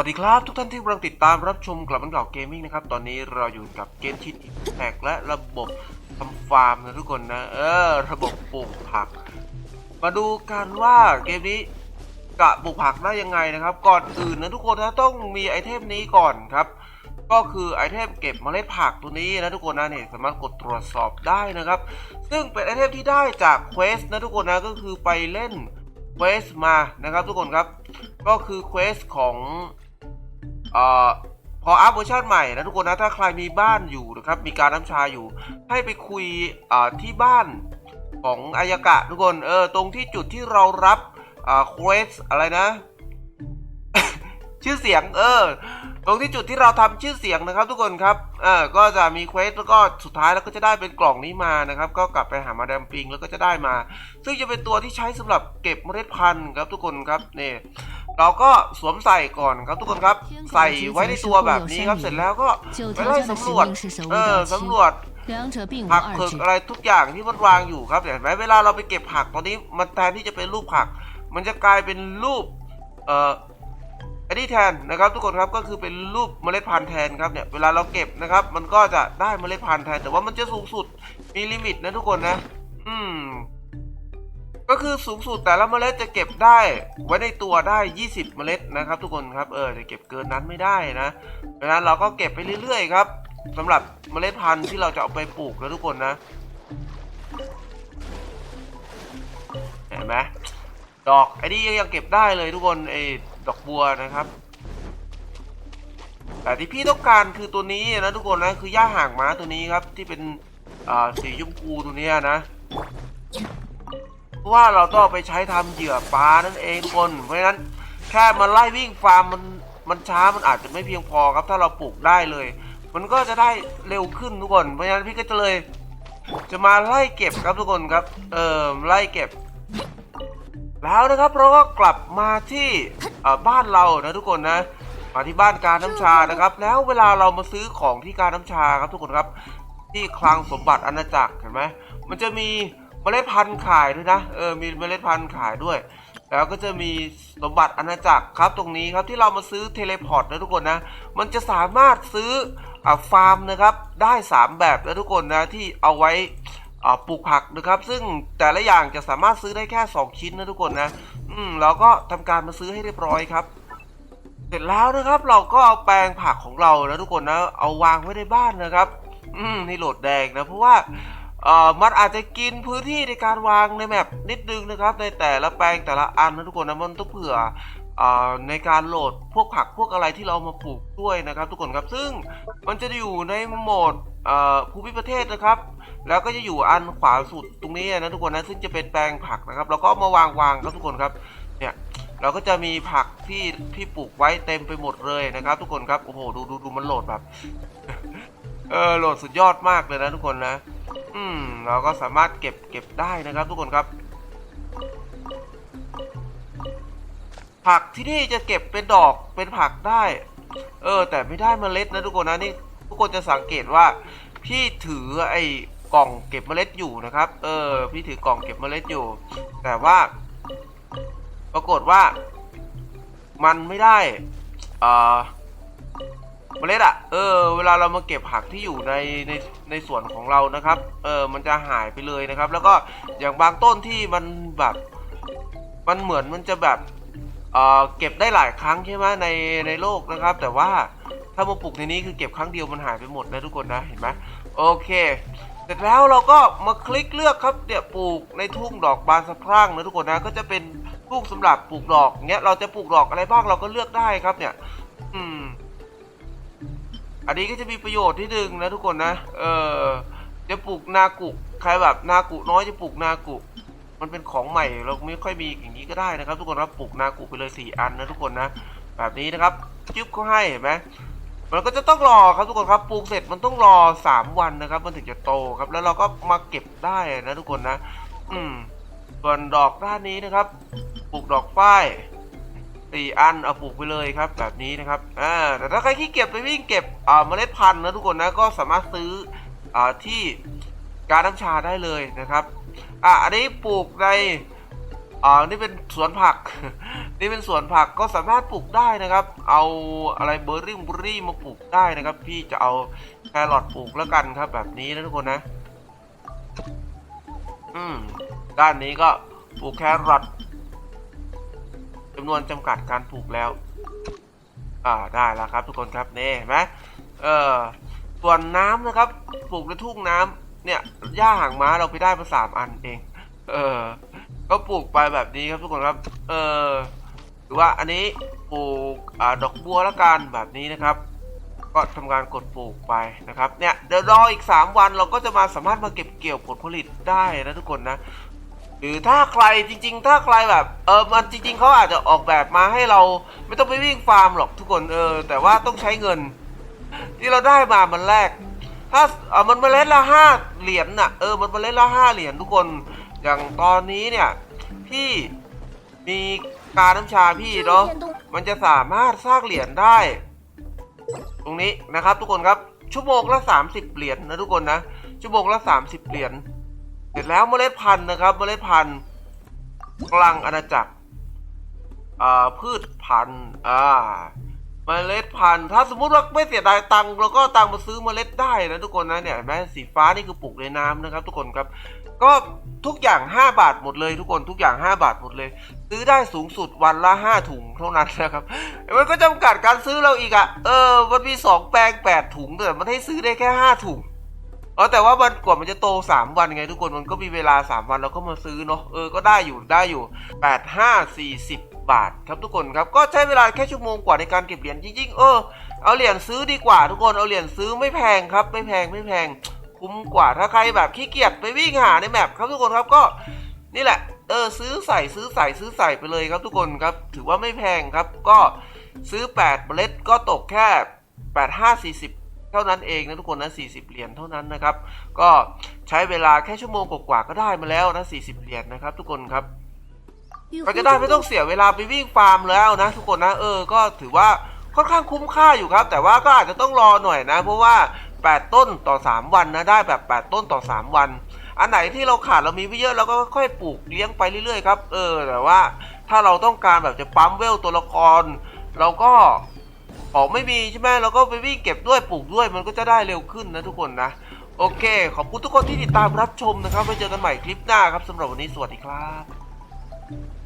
วัสดีครับ ทุกท่านที่กำลังติดตามรับชมกลับมันเก่าเกมมิ่งนะครับ ตอนนี้เราอยู่กับเกมชิดแท็กและระบบทำฟาร์มนะทุกคนนะ เออ ระบบปลูกผัก มาดูกันว่าเกมนี้กะปลูกผักได้ยังไงนะครับ ก่อนอื่นนะทุกคนนะต้องมีไอเทมนี้ก่อนครับ ก็คือไอเทมเก็บเมล็ดผักตัวนี้นะทุกคนนะเนี่ยสามารถกดตรวจสอบได้นะครับ ซึ่งเป็นไอเทมที่ได้จากเควสนะทุกคนนะก็คือไปเล่นเควสมานะครับ ทุกคนครับ ก็คือเควสของ อ่อพออัพเวอร์ชันใหม่นะทุกคนนะถ้าใครมีบ้านอยู่นะครับมีการน้ำชาอยู่ ให้ไปคุยอ่าที่บ้านของอายากะทุกคนเออตรงที่จุดที่เรารับอ่าเควสอะไรนะ ชื่อเสียงเออ ตรงที่จุดที่เราทำชื่อเสียงนะครับ ทุกคนครับเออก็จะมีเควสแล้วก็สุดท้ายแล้วก็จะได้เป็นกล่องนี้มานะครับ ก็กลับไปหามาดามปิงแล้วก็จะได้มา ซึ่งจะเป็นตัวที่ใช้สำหรับเก็บเมล็ดพันธุ์ครับทุกคนครับเนี่ย เราก็สวมใส่ก่อนครับทุกคนครับ ใส่ไว้ในตัวแบบนี้ครับเสร็จแล้วก็ไปไล่สำรวจเออสำรวจผักเผืกอะไรทุกอย่างที่มันวางอยู่ครับเห็นไหมเวลาเราไปเก็บผักตอนนี้มันแทนที่จะเป็นรูปผัก มันจะกลายเป็นรูปเอ่ออันนี้แทนนะครับทุกคนครับก็คือเป็นรูปเมล็ดพันธุ์แทนครับเนี่ยเวลาเราเก็บนะครับ มันก็จะได้เมล็ดพันธุ์แทนแต่ว่ามันจะสูงสุดมีลิมิตนะทุกคนนะ อืม ก็คือสูงสุดแต่ละเมล็ดจะเก็บได้ไว้ในตัวได้ 20 เมล็ดนะครับ ทุกคนครับเออจะเก็บเกินนั้นไม่ได้นะดังนั้นเราก็เก็บไปเรื่อยๆครับสำหรับเมล็ดพันธุ์ที่เราจะเอาไปปลูกนะทุกคนนะเห็นไหมดอกไอ้นี่ยังเก็บได้เลยทุกคนไอ้ดอกบัวนะครับ แต่ที่พี่ต้องการคือตัวนี้นะทุกคนนะคือหญ้าห่างม้าตัวนี้ครับที่เป็นอ่าสีชมพูตัวเนี้ยนะ ราะว่าเราต้องไปใช้ทำเหยื่อปลานั่นเองทุกคนเพราะฉะนั้นแค่มาไล่วิ่งฟาร์มมันมันช้ามันอาจจะไม่เพียงพอครับ ถ้าเราปลูกได้เลย มันก็จะได้เร็วขึ้นทุกคนเพราะฉะนั้นพี่ก็จะเลย จะมาไล่เก็บครับทุกคนครับ เออไล่เก็บ แล้วนะครับเราก็กลับมาที่บ้านเรานะทุกคนนะมาที่บ้านการน้ำชานะครับ แล้วเวลาเรามาซื้อของที่การน้ำชาครับทุกคนครับ ที่คลังสมบัติอาณาจักรเห็นไหมมันจะมี เมล็ดพันธุ์ขายด้วยนะ เออ มีเมล็ดพันธุ์ขายด้วย แล้วก็จะมีสมบัติอาณาจักรครับตรงนี้ครับที่เรามาซื้อเทเลพอร์ตนะทุกคนนะ มันจะสามารถซื้ออฟาร์มนะครับ ได้ 3 แบบนะทุกคนนะที่เอาไว้ปลูกผักนะครับ ซึ่งแต่ละอย่างจะสามารถซื้อได้แค่ 2 ชิ้นนะทุกคนนะ อืมเราก็ทำการมาซื้อให้เรียบร้อยครับ เสร็จแล้วนะครับเราก็เอาแปลงผักของเรานะทุกคนนะ เอาวางไว้ในบ้านนะครับ อืมนี่โหลดแดงนะเพราะว่า มันอาจจะกินพื้นที่ในการวางในแมปนิดนึงนะครับ ในแต่ละแปลงแต่ละอันนะทุกคนนะมันต้องเผื่ออในการโหลดพวกผักพวกอะไรที่เราเอามาปลูกด้วยนะครับ ทุกคนครับซึ่งมันจะอยู่ในโหมดภูมิประเทศนะครับ แล้วก็จะอยู่อันขวาสุดตรงนี้นะทุกคนนะซึ่งจะเป็นแปลงผักนะครับเราก็มาวางวางครับทุกคนครับเนี่ยเราก็จะมีผักที่ที่ปลูกไว้เต็มไปหมดเลยนะครับ ทุกคนครับโอ้โหดูดูดูมันโหลดแบบเออโหลดสุดยอดมากเลยนะทุกคนนะ อืมเราก็สามารถเก็บเก็บได้นะครับทุกคนครับ ผักที่นี่จะเก็บเป็นดอกเป็นผักได้ เออ แต่ไม่ได้เมล็ดนะทุกคนนะนี่ทุกคนจะสังเกตว่า พี่ถือไอ้กล่องเก็บเมล็ดอยู่นะครับ เออ พี่ถือกล่องเก็บเมล็ดอยู่ แต่ว่า ปรากฏว่า มันไม่ได้อ่า เมล็ดอะเออ เวลาเรามาเก็บผักที่อยู่ในในในสวนของเรานะครับ เออ มันจะหายไปเลยนะครับ แล้วก็อย่างบางต้นที่มันแบบ มันเหมือนมันจะแบบ เอ่อเก็บได้หลายครั้งใช่ไหมในในโลกนะครับ แต่ว่าถ้ามาปลูกในนี้คือเก็บครั้งเดียวมันหายไปหมดนะทุกคนนะ เห็นไหมโอเคเสร็จแล้วเราก็มาคลิกเลือกครับเนี่ยปลูกในทุ่งดอกบานสะพรั่งนะทุกคนนะก็จะเป็นทุ่งสำหรับปลูกดอกเนี้ยเราจะปลูกดอกอะไรบ้างเราก็เลือกได้ครับเนี่ย อืม อันนี้ก็จะมีประโยชน์ที่หนึ่งนะทุกคนนะ เออจะปลูกนากุใครแบบนากุน้อยจะปลูกนากุมันเป็นของใหม่เราไม่ค่อยมีอย่างนี้ก็ได้นะครับ ทุกคนครับปลูกนากุไปเลยสี่อันนะทุกคนนะ แบบนี้นะครับจึ๊บเขาให้เห็นไหมมันก็จะต้องรอครับทุกคนครับปลูกเสร็จมันต้องรอสามวันนะครับ มันถึงจะโตครับ แล้วเราก็มาเก็บได้นะทุกคนนะ อืมส่วนดอกด้านนี้นะครับ ปลูกดอกฝ้าย สี่อันเอาปลูกไปเลยครับ แบบนี้นะครับอ่าแต่ถ้าใครขี้เกียจไปวิ่งเก็บอ่าเมล็ดพันธุ์นะทุกคนนะก็สามารถซื้ออ่าที่การน้ำชาได้เลยนะครับอะอันนี้ปลูกในอ่านี่เป็นสวนผัก นี่เป็นสวนผักก็สามารถปลูกได้นะครับ เอาอะไรเบอร์รี่เบอร์รี่มาปลูกได้นะครับ พี่จะเอาแครอทปลูกแล้วกันครับ แบบนี้นะทุกคนนะ อืมด้านนี้ก็ปลูกแครอท จำนวนจำกัดการปลูกแล้ว อ่าได้แล้วครับ ทุกคนครับนี่เห็นไหมเออส่วนน้ำนะครับ ปลูกในทุ่งน้ำเนี่ยหญ้าหางม้าเราไปได้มาสามอันเอง เออ ก็ปลูกไปแบบนี้ครับทุกคนครับ เออหรือว่าอันนี้ปลูกอ่าดอกบัวละกันแบบนี้นะครับ ก็ทำการกดปลูกไปนะครับ เนี่ยเดี๋ยวรออีก 3 วันเราก็จะมาสามารถมาเก็บเกี่ยวผลผลิตได้นะทุกคนนะ หรือถ้าใครจริง ๆ ถ้าใครแบบเออมันจริง ๆเขาอาจจะออกแบบมาให้เราไม่ต้องไปวิ่งฟาร์มหรอกทุกคนเออ แต่ว่าต้องใช้เงิน ที่เราได้มามันแรก ถ้าเออมันเมล็ดละห้าเหรียญน่ะเออมันเมล็ดละห้าเหรียญทุกคนอย่างตอนนี้เนี่ยพี่มีกาน้ำชาพี่เนาะมันจะสามารถสร้างเหรียญได้ ตรงนี้นะครับ ทุกคนครับชั่วโมงละ 30 เหรียญนะทุกคนนะชั่วโมงละ 30 เหรียญ เสร็จแล้วเมล็ดพันธุ์นะครับ เมล็ดพันธุ์กลางอาณาจักรพืชพันธุ์อ่าเมล็ดพันธุ์ถ้าสมมุติว่าไม่เสียดายตังค์เราก็ตังค์มาซื้อเมล็ดได้นะทุกคนนะเนี่ยเห็นไหมสีฟ้านี่คือปลูกในน้ำนะครับ ทุกคนครับ ก็ทุกอย่าง 5 บาทหมดเลยทุกคนทุกอย่าง 5 บาทหมดเลย ซื้อได้สูงสุดวันละ 5 ถุงเท่านั้นนะครับมันก็จำกัดการซื้อเราอีกอะ่ะเออมันมี 2 แปลง 8 ถุงแต่มันให้ซื้อได้แค่ 5 ถุง ออแต่ว่ามันกว่ามันจะโต 3 วันไงทุกคนมันก็มีเวลา 3 วันเราก็มาซื้อเนาะเออก็ได้อยู่ได้อยู่ 8 5 40 บาทครับทุกคนครับก็ใช้เวลาแค่ชั่วโมงกว่าในการเก็บเหรียญจริงๆเออเอาเหรียญซื้อดีกว่าทุกคนเอาเหรียญซื้อไม่แพงครับ ไม่แพงไม่แพงคุ้มกว่าถ้าใครแบบขี้เกียจไปวิ่งหาในแมปครับทุกคนครับก็นี่แหละเออซื้อใส่ซื้อใส่ซื้อใส่ไปเลยครับทุกคนครับ ถือว่าไม่แพงครับก็ซื้อ 8 เมล็ดก็ตกแค่ 8 5 40 เท่านั้นเองนะทุกคนนะ 40 เหรียญเท่านั้นนะครับ ก็ใช้เวลาแค่ชั่วโมงกว่าๆก็ได้มาแล้วนะ 40 เหรียญนะครับ ทุกคนครับก็จะได้ไม่ต้องเสียเวลาไปวิ่งฟาร์มแล้วนะ ทุกคนนะเออ ก็ถือว่าค่อนข้างคุ้มค่าอยู่ครับ แต่ว่าก็อาจจะต้องรอหน่อยนะ เพราะว่า 8 ต้นต่อ 3 วันนะได้แบบ 8 ต้นต่อ 3 วัน อันไหนที่เราขาดเรามีไม่เยอะเราก็ค่อยปลูกเลี้ยงไปเรื่อยๆครับเออแต่ว่าถ้าเราต้องการแบบจะปั๊มเวลตัวละคร เราก็ ของไม่มีใช่ไหมเราก็ไปวิ่งเก็บด้วยปลูกด้วยมันก็จะได้เร็วขึ้นนะทุกคนนะโอเค ขอบคุณทุกคนที่ติดตามรับชมนะครับไว้เจอกันใหม่คลิปหน้าครับสำหรับวันนี้สวัสดีครับ